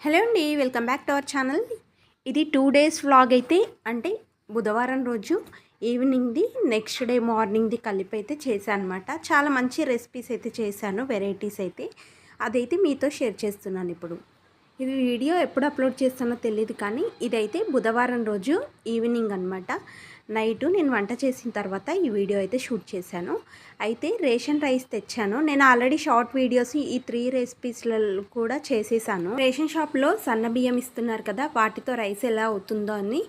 Hello అండి welcome back to our channel. ఇది two days vlog అయితే అంటే బుధవారం రోజు ఈవినింగ్ది నెక్స్ట్ డే మార్నింగ్ది కలిపి అయితే చేశాను అనమాట చాలా మంచి రెసిపీస్ అయితే చేశాను వెరైటీస్ అయితే. అదైతే మీతో షేర్ చేస్తున్నాను ఇప్పుడు. ఇది వీడియో ఎప్పుడు అప్లోడ్ చేస్తానో తెలియదు కానీ ఇదైతే బుధవారం రోజు ఈవినింగ్ అనమాట నైట్ నేను వంట చేసిన తర్వాత ఈ వీడియో అయితే షూట్ చేశాను. అయితే రేషన్ రైస్ తెచ్చాను. నేను ఆల్రెడీ షార్ట్ వీడియోస్ ఈ త్రీ రెసిపీస్లలో కూడా చేసేసాను. రేషన్ షాప్లో సన్న బియ్యం ఇస్తున్నారు కదా వాటితో రైస్ ఎలా అవుతుందో అని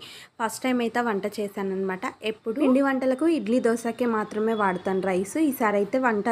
ఫస్ట్ టైం అయితే వంట చేశాను అనమాట ఎప్పుడు పిండి వంటలకు ఇడ్లీ దోశకే మాత్రమే వాడతాను రైస్. ఈసారి అయితే వంట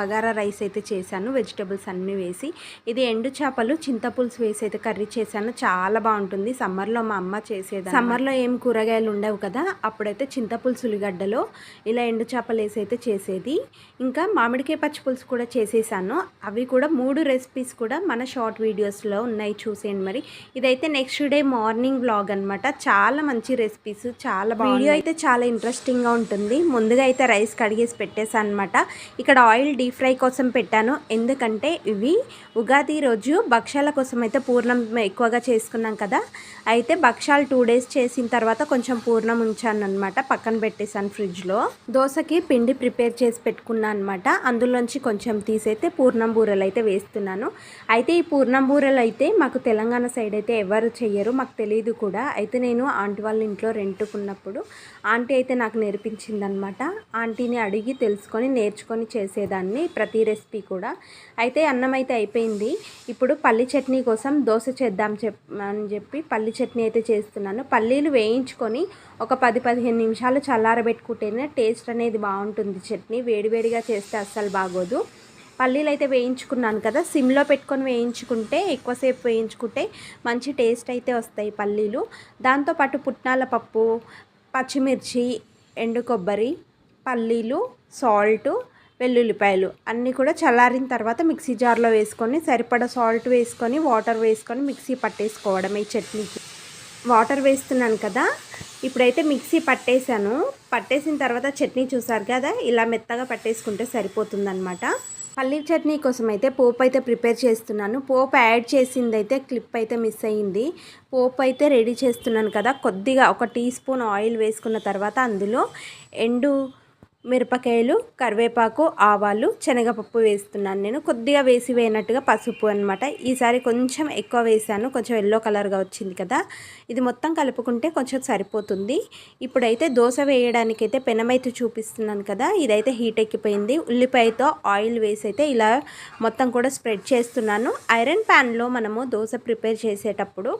బగారా రైస్ అయితే చేశాను. వెజిటబుల్స్ అన్నీ వేసి ఇది ఎండు చేపలు చింతపులుసు వేసి అయితే కర్రీ చేశాను. చాలా బాగుంటుంది. సమ్మర్లో మా అమ్మ చేసేది సమ్మర్లో ఏం కూరగాయలు ఉండవు కదా అప్పుడైతే చింతపులుసు ఉల్లిగడ్డలో ఇలా ఎండు చేపలు వేసి అయితే చేసేది. ఇంకా మామిడికాయ పచ్చి పులుసు కూడా చేసేసాను. అవి కూడా మూడు రెసిపీస్ కూడా మన షార్ట్ వీడియోస్లో ఉన్నాయి చూసేయండి మరి. ఇదైతే నెక్స్ట్ డే మార్నింగ్ బ్లాగ్ అనమాట చాలా మంచి రెసిపీస్ చాలా వీడియో అయితే చాలా ఇంట్రెస్టింగ్గా ఉంటుంది. ముందుగా అయితే రైస్ కడిగేసి పెట్టేసాను అనమాట ఇక్కడ ఆయిల్ డీప్ ఫ్రై కోసం పెట్టాను. ఎందుకంటే ఇవి ఉగాది రోజు భక్ష్యాల కోసం అయితే పూర్ణం ఎక్కువగా చేసుకున్నాం కదా. అయితే భక్ష్యాలు టూ డేస్ చేసిన తర్వాత కొంచెం పూర్ణం ఉంచాను అనమాట పక్కన పెట్టేశాను ఫ్రిడ్జ్లో. దోశకి పిండి ప్రిపేర్ చేసి పెట్టుకున్నాను అనమాట అందులోంచి కొంచెం తీసైతే పూర్ణం బూరెలు అయితే వేస్తున్నాను. అయితే ఈ పూర్ణం బూరెలు అయితే మాకు తెలంగాణ సైడ్ అయితే ఎవరు చెయ్యరు మాకు తెలియదు కూడా. అయితే నేను ఆంటీ వాళ్ళ ఇంట్లో రెంటుకున్నప్పుడు ఆంటీ అయితే నాకు నేర్పించింది అనమాట ఆంటీని అడిగి తెలుసుకొని నేర్చుకొని చేసేదాన్ని ప్రతి రెసిపీ కూడా. అయితే అన్నం అయితే అయిపోయింది. ఇప్పుడు పల్లి చట్నీ కోసం దోశ చేద్దాం చెప్ అని చెప్పి పల్లి చట్నీ అయితే చేస్తున్నాను. పల్లీలు వేయించుకొని ఒక పది పదిహేను నిమిషాలు చల్లారబెట్టుకుంటేనే టేస్ట్ అనేది బాగుంటుంది. చట్నీ వేడివేడిగా చేస్తే అస్సలు బాగోదు. పల్లీలు అయితే వేయించుకున్నాను కదా సిమ్లో పెట్టుకొని వేయించుకుంటే ఎక్కువసేపు వేయించుకుంటే మంచి టేస్ట్ అయితే వస్తాయి పల్లీలు. దాంతోపాటు పుట్నాల పప్పు పచ్చిమిర్చి ఎండు కొబ్బరి పల్లీలు సాల్ట్ వెల్లుల్లిపాయలు అన్నీ కూడా చల్లారిన తర్వాత మిక్సీ జార్లో వేసుకొని సరిపడా సాల్ట్ వేసుకొని వాటర్ వేసుకొని మిక్సీ పట్టేసుకోవడం ఈ చట్నీకి. వాటర్ వేస్తున్నాను కదా ఇప్పుడైతే మిక్సీ పట్టేశాను. పట్టేసిన తర్వాత చట్నీ చూసారు కదా ఇలా మెత్తగా పట్టేసుకుంటే సరిపోతుందనమాట పల్లీ చట్నీ కోసం అయితే పోపు అయితే ప్రిపేర్ చేస్తున్నాను. పోపు యాడ్ చేసింది అయితే క్లిప్ అయితే మిస్ అయ్యింది. పోపు అయితే రెడీ చేస్తున్నాను కదా కొద్దిగా ఒక టీ స్పూన్ ఆయిల్ వేసుకున్న తర్వాత అందులో ఎండు మిరపకాయలు కరివేపాకు ఆవాలు శనగపప్పు వేస్తున్నాను నేను. కొద్దిగా వేసి వేయనట్టుగా పసుపు అనమాట ఈసారి కొంచెం ఎక్కువ వేసాను. కొంచెం ఎల్లో కలర్గా వచ్చింది కదా. ఇది మొత్తం కలుపుకుంటే కొంచెం సరిపోతుంది. ఇప్పుడైతే దోశ వేయడానికైతే పెనమైతే చూపిస్తున్నాను కదా. ఇదైతే హీట్ ఎక్కిపోయింది. ఉల్లిపాయతో ఆయిల్ వేసి అయితే ఇలా మొత్తం కూడా స్ప్రెడ్ చేస్తున్నాను. ఐరన్ ప్యాన్లో మనము దోశ ప్రిపేర్ చేసేటప్పుడు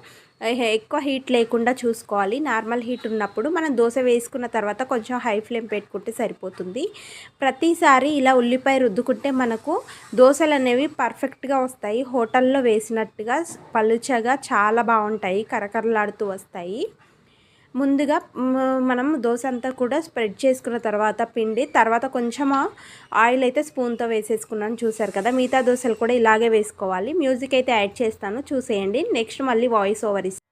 ఎక్కువ హీట్ లేకుండా చూసుకోవాలి. నార్మల్ హీట్ ఉన్నప్పుడు మనం దోశ వేసుకున్న తర్వాత కొంచెం హై ఫ్లేమ్ పెట్టుకుంటే సరిపోతుంది. ప్రతిసారి ఇలా ఉల్లిపాయ రుద్దుకుంటే మనకు దోశలు అనేవి పర్ఫెక్ట్గా వస్తాయి. హోటల్లో వేసినట్టుగా పలుచగా చాలా బాగుంటాయి. కరకరలాడుతూ వస్తాయి. ముందుగా మనం దోశ అంతా కూడా స్ప్రెడ్ చేసుకున్న తర్వాత పిండి తర్వాత కొంచెం ఆయిల్ అయితే స్పూన్తో వేసేసుకున్నాను. చూసారు కదా మిగతా దోశలు కూడా ఇలాగే వేసుకోవాలి. మ్యూజిక్ అయితే యాడ్ చేస్తాను. చూసేయండి. నెక్స్ట్ మళ్ళీ వాయిస్ ఓవర్ ఇస్తాను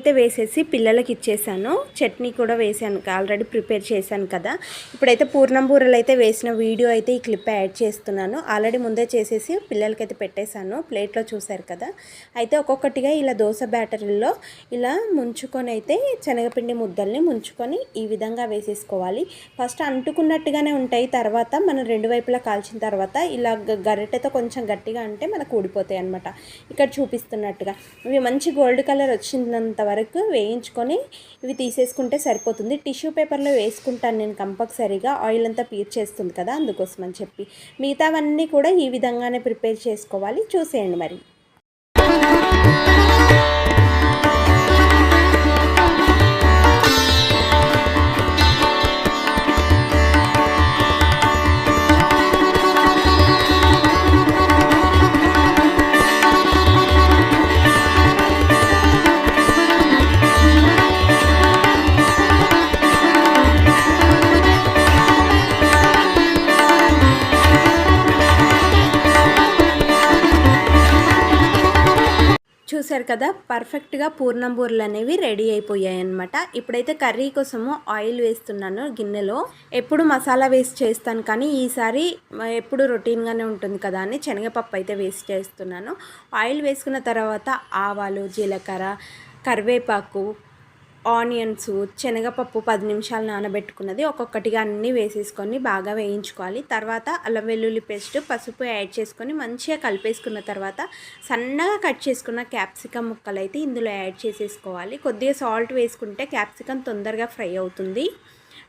అయితే వేసేసి పిల్లలకి ఇచ్చేసాను. చట్నీ కూడా వేసాను. ఆల్రెడీ ప్రిపేర్ చేశాను కదా. ఇప్పుడైతే పూర్ణం బూరలు అయితే వేసిన వీడియో అయితే ఈ క్లిప్ యాడ్ చేస్తున్నాను. ఆల్రెడీ ముందే చేసేసి పిల్లలకైతే పెట్టేశాను. ప్లేట్లో చూశారు కదా. అయితే ఒక్కొక్కటిగా ఇలా దోశ బ్యాటరీలో ఇలా ముంచుకొని అయితే శనగపిండి ముద్దల్ని ముంచుకొని ఈ విధంగా వేసేసుకోవాలి. ఫస్ట్ అంటుకున్నట్టుగానే ఉంటాయి. తర్వాత మనం రెండు వైపులా కాల్చిన తర్వాత ఇలా గ- గరిటెతో కొంచెం గట్టిగా అంటే మనకు ఊడిపోతాయి అనమాట ఇక్కడ చూపిస్తున్నట్టుగా. ఇవి మంచి గోల్డ్ కలర్ వచ్చినంత వరకు వేయించుకొని ఇవి తీసేసుకుంటే సరిపోతుంది. టిష్యూ పేపర్లో వేసుకుంటాను నేను కంపల్సరీగా. ఆయిల్ అంతా పీర్చేస్తుంది కదా అందుకోసం అని చెప్పి. మిగతావన్నీ కూడా ఈ విధంగానే ప్రిపేర్ చేసుకోవాలి. చూసేయండి మరి. చూసారు కదా పర్ఫెక్ట్గా పూర్ణం బూరెలు అనేవి రెడీ అయిపోయాయి అనమాట ఇప్పుడైతే కర్రీ కోసము ఆయిల్ వేస్తున్నాను గిన్నెలో. ఎప్పుడు మసాలా వేసి చేస్తాను కానీ ఈసారి ఎప్పుడు రొటీన్గానే ఉంటుంది కదా అని శనగపప్పు అయితే వేసి చేస్తున్నాను. ఆయిల్ వేసుకున్న తర్వాత ఆవాలు జీలకర్ర కరివేపాకు ఆనియన్స్ శనగపప్పు పది నిమిషాలు నానబెట్టుకున్నది. ఒక్కొక్కటిగా అన్నీ వేసేసుకొని బాగా వేయించుకోవాలి. తర్వాత అల్లం వెల్లుల్లి పేస్ట్ పసుపు యాడ్ చేసుకొని మంచిగా కలిపేసుకున్న తర్వాత సన్నగా కట్ చేసుకున్న క్యాప్సికమ్ ముక్కలు అయితే ఇందులో యాడ్ చేసేసుకోవాలి. కొద్దిగా సాల్ట్ వేసుకుంటే క్యాప్సికమ్ తొందరగా ఫ్రై అవుతుంది.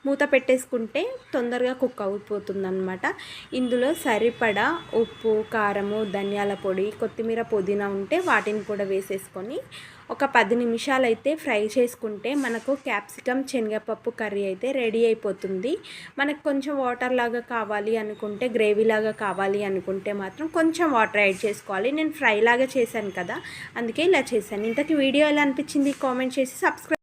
మూత పెట్టేసుకుంటే తొందరగా కుక్ అయిపోతుంది అనమాట ఇందులో సరిపడా ఉప్పు కారము ధనియాల పొడి కొత్తిమీర పుదీనా ఉంటే వాటిని కూడా వేసేసుకొని ఒక పది నిమిషాలు అయితే ఫ్రై చేసుకుంటే మనకు క్యాప్సికమ్ శనగపప్పు కర్రీ అయితే రెడీ అయిపోతుంది. మనకు కొంచెం వాటర్ లాగా కావాలి అనుకుంటే గ్రేవీ లాగా కావాలి అనుకుంటే మాత్రం కొంచెం వాటర్ యాడ్ చేసుకోవాలి. నేను ఫ్రై లాగా చేశాను కదా అందుకే ఇలా చేశాను. ఇంతకీ వీడియో ఎలా అనిపించింది? కామెంట్ చేసి సబ్స్క్రైబ్